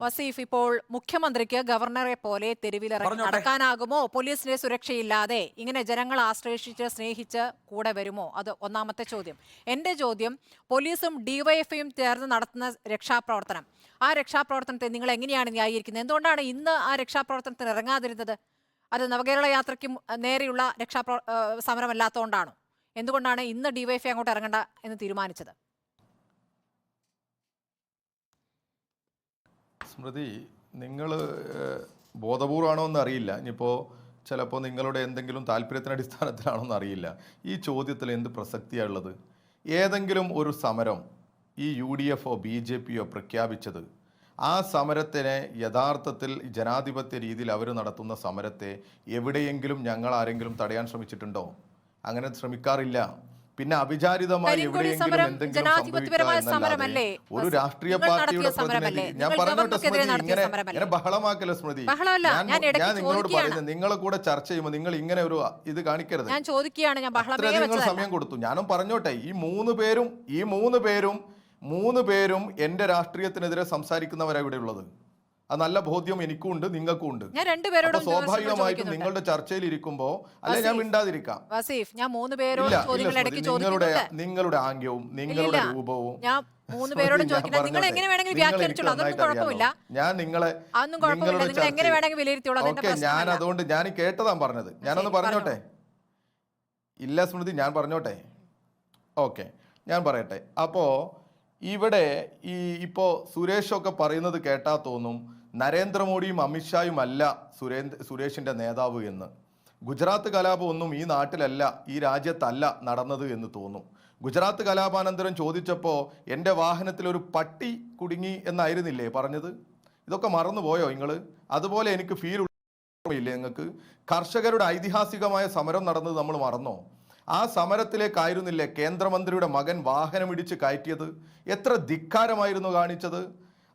വസീഫ് ഇപ്പോൾ മുഖ്യമന്ത്രിക്ക് ഗവർണറെ പോലെ തെരുവിലിറങ്ങി. നടക്കാനാകുമോ? പോലീസിന്റെ സുരക്ഷയില്ലാതെ ഇങ്ങനെ ജനങ്ങൾ ആശ്രയിച്ച് സ്നേഹിച്ച് കൂടെ വരുമോ? അത് ഒന്നാമത്തെ ചോദ്യം. എന്റെ ചോദ്യം പോലീസും ഡിവൈഎഫ്ഐയും ചേർന്ന് നടത്തുന്ന രക്ഷാപ്രവർത്തനം. ആ രക്ഷാപ്രവർത്തനത്തെ നിങ്ങൾ എങ്ങനെയാണ് ന്യായീകരിക്കുന്നത്? എന്തുകൊണ്ടാണ് ഇന്ന് ആ രക്ഷാപ്രവർത്തനത്തിന് ഇറങ്ങാതിരുന്നത്? അത് നവകേരള യാത്രയ്ക്ക് നേരെയുള്ള രക്ഷാപ്ര സമരമല്ലാത്തതുകൊണ്ടാണോ? എന്തുകൊണ്ടാണ് ഇന്ന് ഡിവൈഎഫ്ഐ അങ്ങോട്ട് ഇറങ്ങേണ്ട എന്ന് തീരുമാനിച്ചത്? സ്മൃതി നിങ്ങൾ ബോധപൂർവമാണോ എന്ന് അറിയില്ല. ഇനിയിപ്പോൾ ചിലപ്പോൾ നിങ്ങളുടെ എന്തെങ്കിലും താല്പര്യത്തിന് അടിസ്ഥാനത്തിലാണോ അറിയില്ല. ഈ ചോദ്യത്തിൽ എന്ത് പ്രസക്തിയാണ് ഉള്ളത്? ഏതെങ്കിലും ഒരു സമരം ഈ യു ഡി എഫോ ബി ജെ പിയോ പ്രഖ്യാപിച്ചത് ആ സമരത്തിനെ യഥാർത്ഥത്തിൽ ജനാധിപത്യ രീതിയിൽ അവർ നടത്തുന്ന സമരത്തെ എവിടെയെങ്കിലും ഞങ്ങൾ ആരെങ്കിലും തടയാൻ ശ്രമിച്ചിട്ടുണ്ടോ? അങ്ങനെ ശ്രമിക്കാറില്ല. പിന്നെ അവിചാരിതമായി ജനാധിപത്യപരമായ സമരമല്ലേ? ഒരു രാഷ്ട്രീയ പാർട്ടിയുടെ? പ്രതിനിധി ഞാൻ പറഞ്ഞോട്ടെ സ്മൃതി ഇങ്ങനെ ഇങ്ങനെ ബഹളമാക്കല സ്മൃതി? ഞാൻ നിങ്ങളോട് പറയുന്നത് നിങ്ങളെ കൂടെ ചർച്ച ചെയ്യുമ്പോൾ നിങ്ങൾ ഇങ്ങനെ ഒരു ഇത് കാണിക്കരുത്. ഞാൻ ചോദിക്കുകയാണ് ഞാൻ നിങ്ങൾ സമയം കൊടുത്തു. ഞാനും പറഞ്ഞോട്ടെ ഈ മൂന്ന് പേരും ഈ മൂന്ന് പേരും മൂന്ന് പേരും എന്റെ രാഷ്ട്രീയത്തിനെതിരെ സംസാരിക്കുന്നവരാണ് ഇവിടെ ഉള്ളത് അത് നല്ല ബോധ്യം എനിക്കും ഉണ്ട് നിങ്ങൾക്കും ഉണ്ട് അപ്പൊ സ്വാഭാവികമായിട്ടും നിങ്ങളുടെ ചർച്ചയിൽ ഇരിക്കുമ്പോ അല്ലെ ഞാൻ മിണ്ടാതിരിക്കാം. നിങ്ങളുടെ നിങ്ങളുടെ ആംഗ്യവും നിങ്ങളുടെ രൂപവും. ഞാൻ മൂന്ന് പേരോടും ഞാൻ നിങ്ങൾ എങ്ങനെ വേണമെങ്കിലും വ്യാഖ്യാനിച്ചോളൂ. അതൊന്നും കുഴപ്പമില്ല. ഞാൻ നിങ്ങളെ അതൊന്നും കുഴപ്പമില്ല. നിങ്ങൾ എങ്ങനെ ചർച്ച വേണമെങ്കിൽ വിലയിരുത്തിയോളൂ. ഞാൻ അതുകൊണ്ട് ഞാൻ കേട്ടതാണ് കേട്ടതാ പറഞ്ഞത് ഞാനൊന്ന് പറഞ്ഞോട്ടെ? ഇല്ല സ്മൃതി ഞാൻ പറഞ്ഞോട്ടെ? ഓക്കെ ഞാൻ പറയട്ടെ. അപ്പോൾ ഇവിടെ ഈ ഇപ്പോൾ സുരേഷൊക്കെ പറയുന്നത് കേട്ടാ തോന്നും നരേന്ദ്രമോദിയും അമിത്ഷായും അല്ല സുരേന്ദ്ര സുരേഷിന്റെ നേതാവ് എന്ന്. ഗുജറാത്ത് കലാപം ഒന്നും ഈ നാട്ടിലല്ല ഈ രാജ്യത്തല്ല നടന്നത് എന്ന് തോന്നും. ഗുജറാത്ത് കലാപാനന്തരം ചോദിച്ചപ്പോൾ എന്റെ വാഹനത്തിൽ ഒരു പട്ടി കുടുങ്ങി എന്നായിരുന്നില്ലേ പറഞ്ഞത്? ഇതൊക്കെ മറന്നുപോയോ നിങ്ങൾ അതുപോലെ എനിക്ക് ഫീൽ ഓർമ്മയില്ലേ നിങ്ങൾക്ക്? കർഷകരുടെ ഐതിഹാസികമായ സമരം നടന്നത് നമ്മൾ മറന്നോ? ആ സമരത്തിലേക്കായിരുന്നില്ലേ കേന്ദ്രമന്ത്രിയുടെ മകൻ വാഹനമിടിച്ച് കയറ്റിയത്? എത്ര ധിക്കാരമായിരുന്നു കാണിച്ചത്?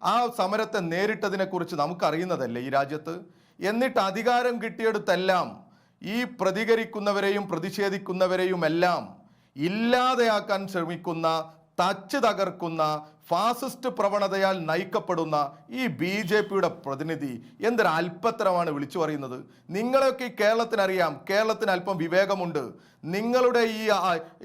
ആ സമരത്തെ നേരിട്ടതിനെക്കുറിച്ച് നമുക്കറിയുന്നതല്ലേ ഈ രാജ്യത്ത്? എന്നിട്ട് അധികാരം കിട്ടിയെടുത്തെല്ലാം ഈ പ്രതികരിക്കുന്നവരെയും പ്രതിഷേധിക്കുന്നവരെയും എല്ലാം ഇല്ലാതെയാക്കാൻ ശ്രമിക്കുന്ന തച്ച് തകർക്കുന്ന ഫാസിസ്റ്റ് പ്രവണതയാൽ നയിക്കപ്പെടുന്ന ഈ ബി ജെ പിയുടെ പ്രതിനിധി എന്തൊരു അല്പത്തരമാണ് വിളിച്ചു പറയുന്നത്? നിങ്ങളെയൊക്കെ കേരളത്തിനറിയാം. കേരളത്തിന് അല്പം വിവേകമുണ്ട്. നിങ്ങളുടെ ഈ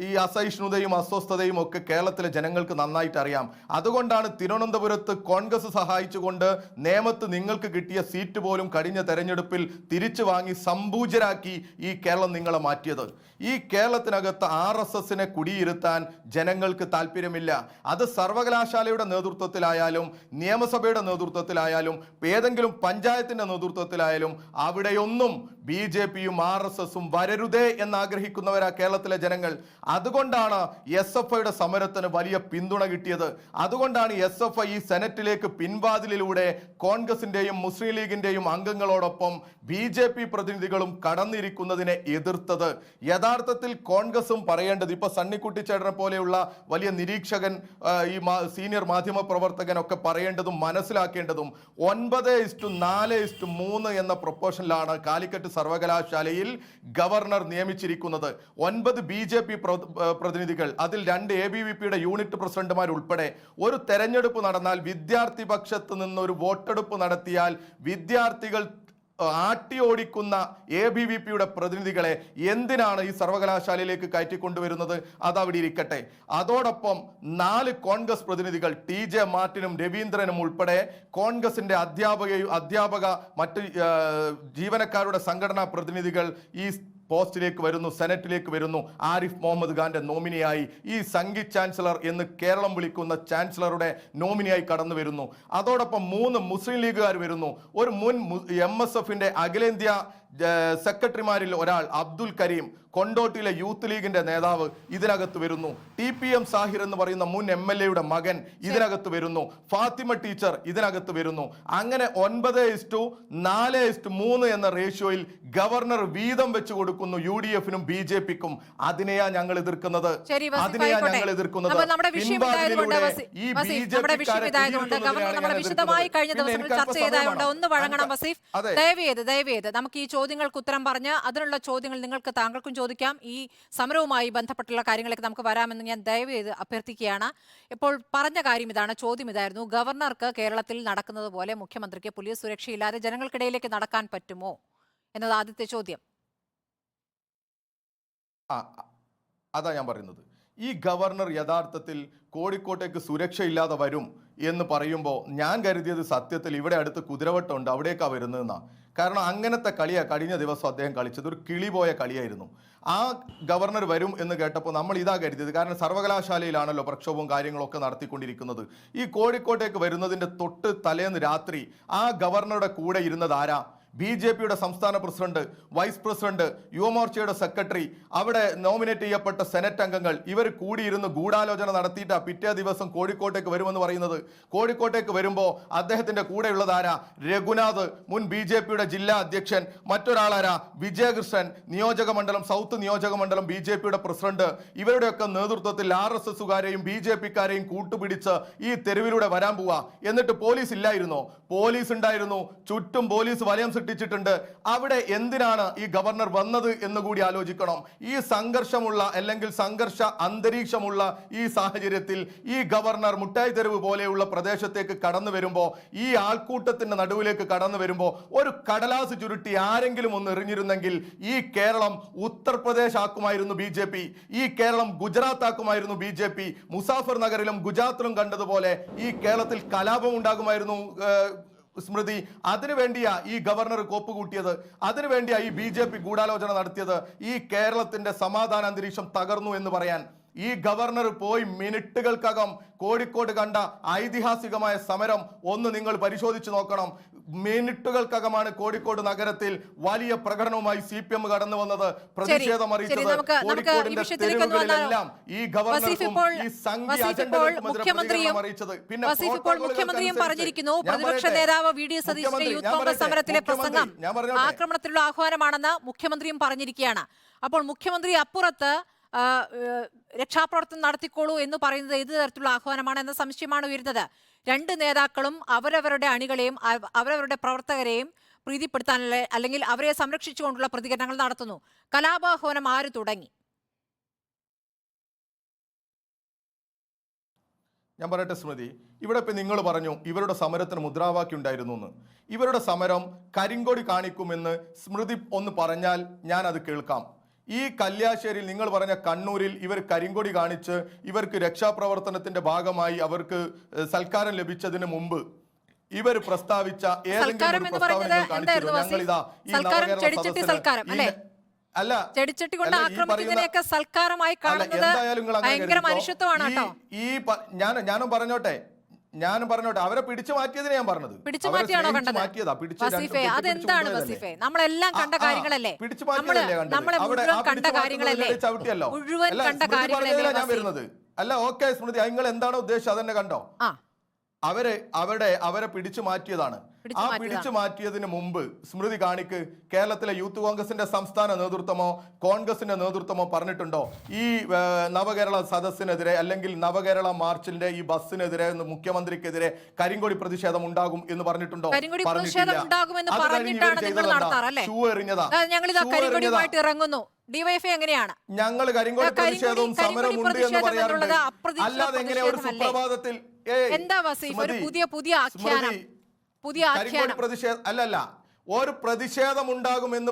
ഈ അസഹിഷ്ണുതയും അസ്വസ്ഥതയും ഒക്കെ കേരളത്തിലെ ജനങ്ങൾക്ക് നന്നായിട്ട് അറിയാം. അതുകൊണ്ടാണ് തിരുവനന്തപുരത്ത് കോൺഗ്രസ് സഹായിച്ചുകൊണ്ട് നേമത്ത് നിങ്ങൾക്ക് കിട്ടിയ സീറ്റ് പോലും കഴിഞ്ഞ തെരഞ്ഞെടുപ്പിൽ തിരിച്ചു വാങ്ങി സമ്പൂജരാക്കി ഈ കേരളം നിങ്ങളെ മാറ്റിയത്. ഈ കേരളത്തിനകത്ത് ആർ എസ് എസിനെ കുടിയിരുത്താൻ ജനങ്ങൾക്ക് താല്പര്യമില്ല. അത് സർവകലാശാലയുടെ നേതൃത്വത്തിലായാലും നിയമസഭയുടെ നേതൃത്വത്തിലായാലും ഏതെങ്കിലും പഞ്ചായത്തിന്റെ നേതൃത്വത്തിലായാലും അവിടെയൊന്നും ബി ജെ പിയും ആർ എസ് എസും വരരുതേ എന്നാഗ്രഹിക്കുന്നവരാ കേരളത്തിലെ ജനങ്ങൾ. അതുകൊണ്ടാണ് എസ് എഫ് ഐയുടെ സമരത്തിന് വലിയ പിന്തുണ കിട്ടിയത്. അതുകൊണ്ടാണ് എസ് എഫ് ഐ ഈ സെനറ്റിലേക്ക് പിൻവാതിലിലൂടെ കോൺഗ്രസിന്റെയും മുസ്ലിം ലീഗിന്റെയും അംഗങ്ങളോടൊപ്പം ബി ജെ പി പ്രതിനിധികളും കടന്നിരിക്കുന്നതിനെ എതിർത്തത്. യഥാർത്ഥത്തിൽ കോൺഗ്രസും പറയേണ്ടത് ഇപ്പൊ സണ്ണിക്കുട്ടിച്ചേട്ടനെ പോലെയുള്ള വലിയ നിരീക്ഷകൻ ഈ സീനിയർ മാധ്യമ പ്രവർത്തകനൊക്കെ പറയേണ്ടതും മനസ്സിലാക്കേണ്ടതും ഒൻപത് ഇസ്റ്റു നാല് ഇസ്റ്റു മൂന്ന് എന്ന പ്രൊപ്പോഷനിലാണ് കാലിക്കറ്റ് സർവകലാശാലയിൽ ഗവർണർ നിയമിച്ചിരിക്കുന്നത്. ഒൻപത് ബി ജെ പി പ്രതിനിധികൾ അതിൽ രണ്ട് എ ബി വി പിയുടെ യൂണിറ്റ് പ്രസിഡന്റുമാർ ഉൾപ്പെടെ ഒരു തെരഞ്ഞെടുപ്പ് നടന്നാൽ വിദ്യാർത്ഥി പക്ഷത്ത് നിന്നൊരു വോട്ടെടുപ്പ് നടത്തിയാൽ വിദ്യാർത്ഥികൾ ആട്ടി ഓടിക്കുന്ന എ ബി വി പിയുടെ പ്രതിനിധികളെ എന്തിനാണ് ഈ സർവകലാശാലയിലേക്ക് കയറ്റിക്കൊണ്ടുവരുന്നത്? അത് അവിടെ ഇരിക്കട്ടെ. അതോടൊപ്പം നാല് കോൺഗ്രസ് പ്രതിനിധികൾ ടി ജെ മാർട്ടിനും രവീന്ദ്രനും ഉൾപ്പെടെ കോൺഗ്രസിന്റെ അധ്യാപകയും അധ്യാപക മറ്റ് ജീവനക്കാരുടെ സംഘടനാ പ്രതിനിധികൾ ഈ പോസ്റ്റിലേക്ക് വരുന്നു സെനറ്റിലേക്ക് വരുന്നു. ആരിഫ് മുഹമ്മദ് ഖാന്റെ നോമിനിയായി. ഈ സംഗി ചാൻസലർ എന്ന് കേരളം വിളിക്കുന്ന ചാൻസലറുടെ നോമിനിയായി കടന്നു വരുന്നു. അതോടൊപ്പം മൂന്ന് മുസ്ലിം ലീഗുകാർ വരുന്നു. ഒരു മുൻ എം എസ് എഫിന്റെ അഖിലേന്ത്യാ സെക്രട്ടറിമാരിൽ ഒരാൾ അബ്ദുൽ കരീം. കൊണ്ടോട്ടിയിലെ യൂത്ത് ലീഗിന്റെ നേതാവ് ഇതിനകത്ത് വരുന്നു. ടി പി എം സാഹിർ എന്ന് പറയുന്ന മുൻ എം എൽ എയുടെ മകൻ ഇതിനകത്ത് വരുന്നു. ഫാത്തിമ ടീച്ചർ ഇതിനകത്ത് വരുന്നു. അങ്ങനെ ഒൻപത് ഇസ്റ്റു നാല് ഇസ്റ്റു മൂന്ന് എന്ന റേഷ്യോയിൽ ഗവർണർ വീതം വെച്ച് കൊടുക്കുന്നു. കൊടുക്കുന്നു യു ഡി എഫിനും ബി ജെ പിക്കും അതിനെയാ ഞങ്ങൾ എതിർക്കുന്നത്. അതിനെയാ ഞങ്ങൾ എതിർക്കുന്നത് ഈ വിശദമായി കഴിഞ്ഞ ദിവസങ്ങളിൽ ചർച്ച ചെയ്തായതുകൊണ്ട് ഒന്ന്. വഴങ്ങണം വസീഫ് നമുക്ക് ഈ ചോദ്യങ്ങൾക്ക് ഉത്തരം പറഞ്ഞ് അതിനുള്ള ചോദ്യങ്ങൾ നിങ്ങൾക്ക് താങ്കൾക്കും ചോദിക്കാം. ഈ സമരവുമായി ബന്ധപ്പെട്ടുള്ള കാര്യങ്ങളൊക്കെ നമുക്ക് വരാമെന്ന് ഞാൻ ദയവ് ചെയ്ത് അഭ്യർത്ഥിക്കുകയാണ്. ഇപ്പോൾ പറഞ്ഞ കാര്യം ഇതാണ് ചോദ്യം ഇതായിരുന്നു. ഗവർണർക്ക് കേരളത്തിൽ നടക്കുന്നത് പോലെ മുഖ്യമന്ത്രിക്ക് പോലീസ് സുരക്ഷയില്ലാതെ ജനങ്ങൾക്കിടയിലേക്ക് നടക്കാൻ പറ്റുമോ? എന്നത് ആദ്യത്തെ ചോദ്യം. അതാ ഞാൻ പറയുന്നത്. ഈ ഗവർണർ യഥാർത്ഥത്തിൽ കോഴിക്കോട്ടേക്ക് സുരക്ഷയില്ലാതെ വരും എന്ന് പറയുമ്പോൾ ഞാൻ കരുതിയത് സത്യത്തിൽ ഇവിടെ അടുത്ത് കുതിരവട്ടമുണ്ട് അവിടേക്കാണ് വരുന്നതെന്നാണ് കാരണം അങ്ങനത്തെ കളിയാ കഴിഞ്ഞ ദിവസം അദ്ദേഹം കളിച്ചത്. ഒരു കിളി പോയ കളിയായിരുന്നു. ആ ഗവർണർ വരും എന്ന് കേട്ടപ്പോൾ നമ്മൾ ഇതാ കരുതിയത്. കാരണം സർവകലാശാലയിലാണല്ലോ പ്രക്ഷോഭവും കാര്യങ്ങളൊക്കെ നടത്തിക്കൊണ്ടിരിക്കുന്നത്. ഈ കോഴിക്കോട്ടേക്ക് വരുന്നതിന്റെ തൊട്ട് തലേന്ന് രാത്രി ആ ഗവർണറുടെ കൂടെ ഇരുന്നത് ആരാ? ബി ജെ പിയുടെ സംസ്ഥാന പ്രസിഡന്റ് വൈസ് പ്രസിഡന്റ് യുവമോർച്ചയുടെ സെക്രട്ടറി അവിടെ നോമിനേറ്റ് ചെയ്യപ്പെട്ട സെനറ്റ് അംഗങ്ങൾ ഇവർ കൂടിയിരുന്ന് ഗൂഢാലോചന നടത്തിയിട്ട് പിറ്റേ ദിവസം കോഴിക്കോട്ടേക്ക് വരുമെന്ന് പറയുന്നത്. കോഴിക്കോട്ടേക്ക് വരുമ്പോൾ അദ്ദേഹത്തിന്റെ കൂടെയുള്ളതാരാ രഘുനാഥ് മുൻ ബി ജെ പിയുടെ ജില്ലാ അധ്യക്ഷൻ മറ്റൊരാളാരാ? വിജയകൃഷ്ണൻ നിയോജക മണ്ഡലം സൗത്ത് നിയോജക മണ്ഡലം ബി ജെ പിയുടെ പ്രസിഡന്റ്. ഇവരുടെയൊക്കെ നേതൃത്വത്തിൽ ആർ എസ് എസുകാരെയും ബി ജെ പിക്കാരെയും കൂട്ടുപിടിച്ച് ഈ തെരുവിലൂടെ വരാൻ പോവാ. എന്നിട്ട് പോലീസ് ഇല്ലായിരുന്നോ? പോലീസ് ഉണ്ടായിരുന്നു. ചുറ്റും പോലീസ് വലയം സൃഷ്ടിച്ചിട്ടുണ്ട്. അവിടെ എന്തിനാണ് ഈ ഗവർണർ വന്നത് എന്ന് കൂടി ആലോചിക്കണം. ഈ സംഘർഷമുള്ള അല്ലെങ്കിൽ സംഘർഷ അന്തരീക്ഷമുള്ള ഈ സാഹചര്യത്തിൽ ഈ ഗവർണർ മുട്ടായി തെരുവ് പോലെയുള്ള പ്രദേശത്തേക്ക് കടന്നു വരുമ്പോൾ ഈ ആൾക്കൂട്ടത്തിന്റെ നടുവിലേക്ക് കടന്നു വരുമ്പോൾ ഒരു കടലാസ് ചുരുട്ടി ആരെങ്കിലും ഒന്ന് എറിഞ്ഞിരുന്നെങ്കിൽ ഈ കേരളം ഉത്തർപ്രദേശ് ആക്കുമായിരുന്നു ബി ജെ പി. ഈ കേരളം ഗുജറാത്ത് ആക്കുമായിരുന്നു ബി ജെ പി. മുസാഫർ നഗറിലും ഗുജറാത്തിലും കണ്ടതുപോലെ ഈ കേരളത്തിൽ കലാപം ഉണ്ടാകുമായിരുന്നു സ്മൃതി അതിനുവേണ്ടിയാ ഈ ഗവർണർ കോപ്പ് കൂട്ടിയത്. അതിനുവേണ്ടിയാ ഈ ബി ഗൂഢാലോചന നടത്തിയത്. ഈ കേരളത്തിന്റെ സമാധാന അന്തരീക്ഷം തകർന്നു എന്ന് പറയാൻ. ഈ ഗവർണർ പോയി മിനിറ്റുകൾക്കകം കോഴിക്കോട് കണ്ട ഐതിഹാസികമായ സമരം ഒന്ന് നിങ്ങൾ പരിശോധിച്ചു നോക്കണം. മിനിറ്റുകൾക്കകമാണ് കോഴിക്കോട് നഗരത്തിൽ വലിയ പ്രകടനവുമായി സി പി എം കടന്നു വന്നത്. പ്രതിഷേധം അറിയിച്ചത് കോഴിക്കോടിന്റെ തെരുവുകളിലെല്ലാം ഈ ഗവർണർക്കും ഈ സംഘീയ പ്രതികരണം അറിയിച്ചത്. പിന്നെ മുഖ്യമന്ത്രിയും പറഞ്ഞിരിക്കുന്നു. പ്രതിപക്ഷ നേതാവ് വി ഡി സതീശിന്റെ യൂത്ത് കോൺഗ്രസ് സമരത്തിലെ പ്രസംഗം ആക്രമണത്തിലുള്ള ആഹ്വാനമാണെന്ന് മുഖ്യമന്ത്രിയും പറഞ്ഞിരിക്കുകയാണ്. അപ്പോൾ മുഖ്യമന്ത്രി അപ്പുറത്ത് രക്ഷാപ്രവർത്തനം നടത്തിക്കോളൂ എന്ന് പറയുന്നത് ഏത് തരത്തിലുള്ള ആഹ്വാനമാണ് എന്ന സംശയമാണ് ഉയരുന്നത്. രണ്ട് നേതാക്കളും അവരവരുടെ അണികളെയും അവരവരുടെ പ്രവർത്തകരെയും പ്രീതിപ്പെടുത്താനുള്ള അല്ലെങ്കിൽ അവരെ സംരക്ഷിച്ചുകൊണ്ടുള്ള പ്രതികരണങ്ങൾ നടത്തുന്നു. കലാപാഹ്വാനം ആര് തുടങ്ങി? ഞാൻ പറയട്ടെ സ്മൃതി ഇവിടെ ഇപ്പം നിങ്ങൾ പറഞ്ഞു ഇവരുടെ സമരത്തിന് മുദ്രാവാക്യം ഉണ്ടായിരുന്നു എന്ന്. ഇവരുടെ സമരം കരിങ്കൊടി കാണിക്കുമെന്ന് സ്മൃതി ഒന്ന് പറഞ്ഞാൽ ഞാൻ അത് കേൾക്കാം. ഈ കല്യാശ്ശേരിയിൽ നിങ്ങൾ പറഞ്ഞ കണ്ണൂരിൽ ഇവർ കരിങ്കൊടി കാണിച്ച് ഇവർക്ക് രക്ഷാപ്രവർത്തനത്തിന്റെ ഭാഗമായി അവർക്ക് സൽക്കാരം ലഭിച്ചതിന് മുമ്പ് ഇവർ പ്രസ്താവിച്ച ഏതെങ്കിലും സൽക്കാരം ഒരു എന്ന് പ്രസ്താവന പറയുന്നത് നിങ്ങൾ കാണിച്ചിരുന്നു ഇതാ ഈ നവകേരള അല്ലേ? അല്ല ചെടിച്ചട്ടി കൊണ്ട് ഈ ആക്രമിക്കുന്നതിനെയൊക്കെ സൽക്കാരമായി കാണുന്നത് ഭയങ്കര മനുഷ്യത്വമാണ് കേട്ടോ? ഈ ഞാൻ ഞാനും പറഞ്ഞോട്ടെ. ഞാനും പറഞ്ഞോട്ടെ അവരെ പിടിച്ചു മാറ്റിയതിനെ ഞാൻ പറഞ്ഞത്. പിടിച്ചു മാറ്റിയാണോ കണ്ടത്? വസീഫെ അതെന്താണ്? വസീഫെ? നമ്മളെല്ലാം കണ്ട കാര്യങ്ങളല്ലേ? പിടിച്ചു മാറ്റിയതല്ലേ കണ്ടത്? നമ്മളെ മുഴുവൻ കണ്ട കാര്യങ്ങളല്ലേ? ചവിട്ടിയല്ലോ. മുഴുവൻ കണ്ട കാര്യങ്ങളല്ലേ ഞാൻ? വരുന്നത്? അല്ല ഓക്കെ സ്മൃതി നിങ്ങൾ എന്താണോ ഉദ്ദേശിച്ചത്? അതന്നെ കണ്ടോ? അവരെ അവിടെ അവരെ പിടിച്ചു മാറ്റിയതാണ് ആ. പിടിച്ചു മാറ്റിയതിന് മുമ്പ് സ്മൃതി കാണിക്ക് കേരളത്തിലെ യൂത്ത് കോൺഗ്രസിന്റെ സംസ്ഥാന നേതൃത്വമോ കോൺഗ്രസിന്റെ നേതൃത്വമോ പറഞ്ഞിട്ടുണ്ടോ ഈ നവകേരള സദസ്സിനെതിരെ അല്ലെങ്കിൽ നവകേരള മാർച്ചിന്റെ ഈ ബസ്സിനെതിരെ മുഖ്യമന്ത്രിക്കെതിരെ കരിങ്കൊടി പ്രതിഷേധം ഉണ്ടാകും എന്ന് പറഞ്ഞിട്ടുണ്ടോ പറഞ്ഞിട്ടില്ല. അത് കഴിഞ്ഞ് ചെയ്തതെന്താ? ഷൂ എറിഞ്ഞതാ ഷൂ എറിഞ്ഞതാ. ഡിവൈഎഫ്ഐ എങ്ങനെയാണ്? ഞങ്ങൾ കരിങ്കോടി കരിങ്കൊടി- പ്രതിഷേധവും കരിങ്കൊടി സമരവും ഉണ്ട് എന്ന് പ്രതിഷേധം പറയാറുണ്ട്. എന്നുള്ളത് അല്ലാതെ എങ്ങനെ ഒരു? സുപ്രഭാതത്തിൽ എന്താ വസീഫ് ഒരു പുതിയ പുതിയ ആഖ്യാനം? പുതിയ ആഖ്യാനം. പ്രതിഷേധം അല്ലല്ല ഒരു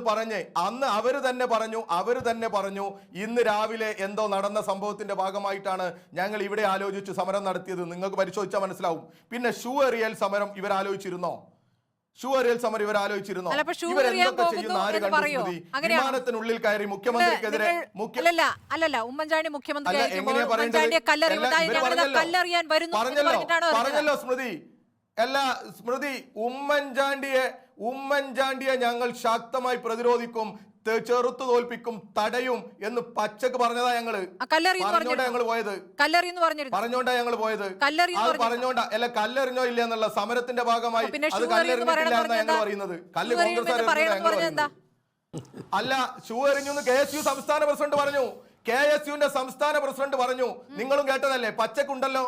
പറഞ്ഞ് അന്ന് അവർ തന്നെ പറഞ്ഞു അവർ തന്നെ പറഞ്ഞു ഇന്ന് രാവിലെ എന്തോ നടന്ന സംഭവത്തിന്റെ ഭാഗമായിട്ടാണ് ഞങ്ങൾ ഇവിടെ ആലോചിച്ച് സമരം നടത്തിയത്. നിങ്ങൾക്ക് പരിശോധിച്ചാൽ മനസ്സിലാവും. പിന്നെ ഷൂ എറിയൽ സമരം ഇവർ ആലോചിച്ചിരുന്നോ ഷൂ എറിയൽ സമരം ഇവർ ആലോചിച്ചിരുന്നു? ഇവരെന്തൊക്കെ ചെയ്യുന്ന? ആര് കണ്ടു? വിമാനത്തിനുള്ളിൽ കയറി മുഖ്യമന്ത്രിക്കെതിരെ അല്ലല്ല അല്ലല്ല ഉമ്മൻചാണ്ടി മുഖ്യമന്ത്രി പറഞ്ഞല്ലോ. പറഞ്ഞല്ലോ സ്മൃതി. അല്ല സ്മൃതി ഉമ്മൻചാണ്ടിയെ ഉമ്മൻചാണ്ടിയെ ഞങ്ങൾ ശക്തമായി പ്രതിരോധിക്കും. ചെറുത്തു തോൽപ്പിക്കും തടയും എന്ന് പച്ചക്ക് പറഞ്ഞതാ ഞങ്ങൾ. പറഞ്ഞോണ്ടാ ഞങ്ങൾ പോയത്. പറഞ്ഞോണ്ടാ ഞങ്ങൾ പോയത്. അത് പറഞ്ഞോണ്ടാ അല്ല കല്ലെറിഞ്ഞോ ഇല്ല എന്നുള്ള സമരത്തിന്റെ ഭാഗമായി അത് കല്ലെറിഞ്ഞിട്ടില്ല എന്നാ ഞങ്ങൾ പറയുന്നത്. കല്ല് കോൺഗ്രസ് അല്ല ഷൂ എറിഞ്ഞു എന്ന് കെ എസ് യു സംസ്ഥാന പ്രസിഡന്റ് പറഞ്ഞു. കെ എസ് യുവിന്റെ സംസ്ഥാന പ്രസിഡന്റ് പറഞ്ഞു. നിങ്ങളും കേട്ടതല്ലേ? പച്ചക്കുണ്ടല്ലോ.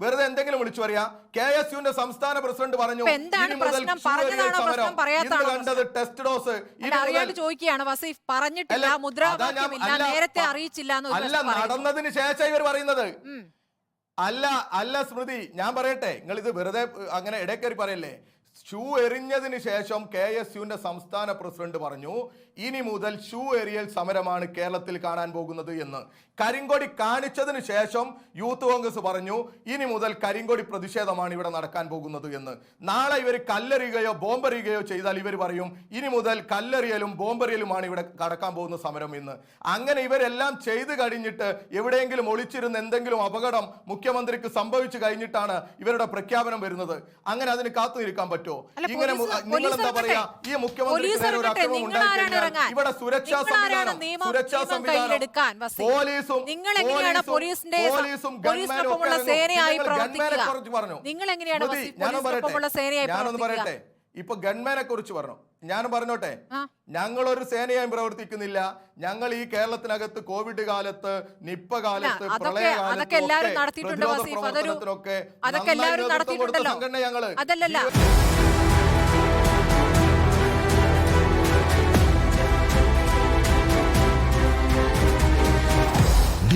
വെറുതെ എന്തെങ്കിലും വിളിച്ചു പറയാ. കെ എസ് യുവിന്റെ സംസ്ഥാന പ്രസിഡന്റ് പറഞ്ഞു എന്താണ് പ്രശ്നം? പറഞ്ഞതാണോ പ്രശ്നം? പറയാത്തതാണോ ഇന്ന് കണ്ടത് ടെസ്റ്റ് ഡോസ്. അറിയാണ്ട് ചോദിക്കുകയാണ് വസീഫ്. പറഞ്ഞിട്ടില്ല മുദ്രാവാക്യമില്ല നേരത്തെ അറിയിച്ചില്ല അല്ല. നടന്നതിന് ശേഷം ഇവർ പറയുന്നത്. അല്ല അല്ല സ്മൃതി ഞാൻ പറയട്ടെ നിങ്ങൾ ഇത് വെറുതെ അങ്ങനെ ഇടയ്ക്കേറി പറയല്ലേ. ഷൂ എറിഞ്ഞതിന് ശേഷം കെ എസ് യുവിന്റെ സംസ്ഥാന പ്രസിഡന്റ് പറഞ്ഞു ഇനി മുതൽ ഷൂ എറിയൽ സമരമാണ് കേരളത്തിൽ കാണാൻ പോകുന്നത് എന്ന്. കരിങ്കൊടി കാണിച്ചതിന് ശേഷം യൂത്ത് കോൺഗ്രസ് പറഞ്ഞു ഇനി മുതൽ കരിങ്കൊടി പ്രതിഷേധമാണ് ഇവിടെ നടക്കാൻ പോകുന്നത് എന്ന്. നാളെ ഇവർ കല്ലെറിയുകയോ ബോംബെറിയുകയോ ചെയ്താൽ ഇവർ പറയും ഇനി മുതൽ കല്ലെറിയലും ബോംബെറിയലുമാണ് ഇവിടെ കടക്കാൻ പോകുന്ന സമരം എന്ന്. അങ്ങനെ ഇവരെല്ലാം ചെയ്തു കഴിഞ്ഞിട്ട് എവിടെയെങ്കിലും ഒളിച്ചിരുന്ന എന്തെങ്കിലും അപകടം മുഖ്യമന്ത്രിക്ക് സംഭവിച്ചു കഴിഞ്ഞിട്ടാണ് ഇവരുടെ പ്രഖ്യാപനം വരുന്നത്. അങ്ങനെ അതിന് കാത്തു നിൽക്കാൻ പറ്റുമോ? ഇങ്ങനെ നിങ്ങൾ എന്താ പറയാ. ഈ മുഖ്യമന്ത്രിക്ക് ഇവിടെ സുരക്ഷാ സംവിധാനം സുരക്ഷാ സംവിധാനം. പോലീസും നിങ്ങൾ എങ്ങനെയാണ് പോലീസും- പോലീസിന്റെ പോലീസിനൊപ്പമുള്ള സേനയായി പ്രവർത്തിക്കുക. നിങ്ങൾ എങ്ങനെയാണ് പോലീസിനൊപ്പമുള്ള. സേനയായി ഞാനൊന്ന് പറയട്ടെ. ഇപ്പൊ ഗൺമാനെ കുറിച്ച് പറഞ്ഞു. ഞാൻ പറഞ്ഞോട്ടെ. ഞങ്ങൾ ഒരു സേനയായും പ്രവർത്തിക്കുന്നില്ല. ഞങ്ങൾ ഈ കേരളത്തിനകത്ത് കോവിഡ് കാലത്ത് നിപ്പ കാലത്ത് അതൊക്കെ- പ്രളയ അതൊക്കെ എല്ലാവരും നടത്തിയിട്ടുണ്ട് പ്രതിരോധ പ്രവർത്തനത്തിനൊക്കെ. സംഘടന ഞങ്ങൾ. അതല്ലല്ല.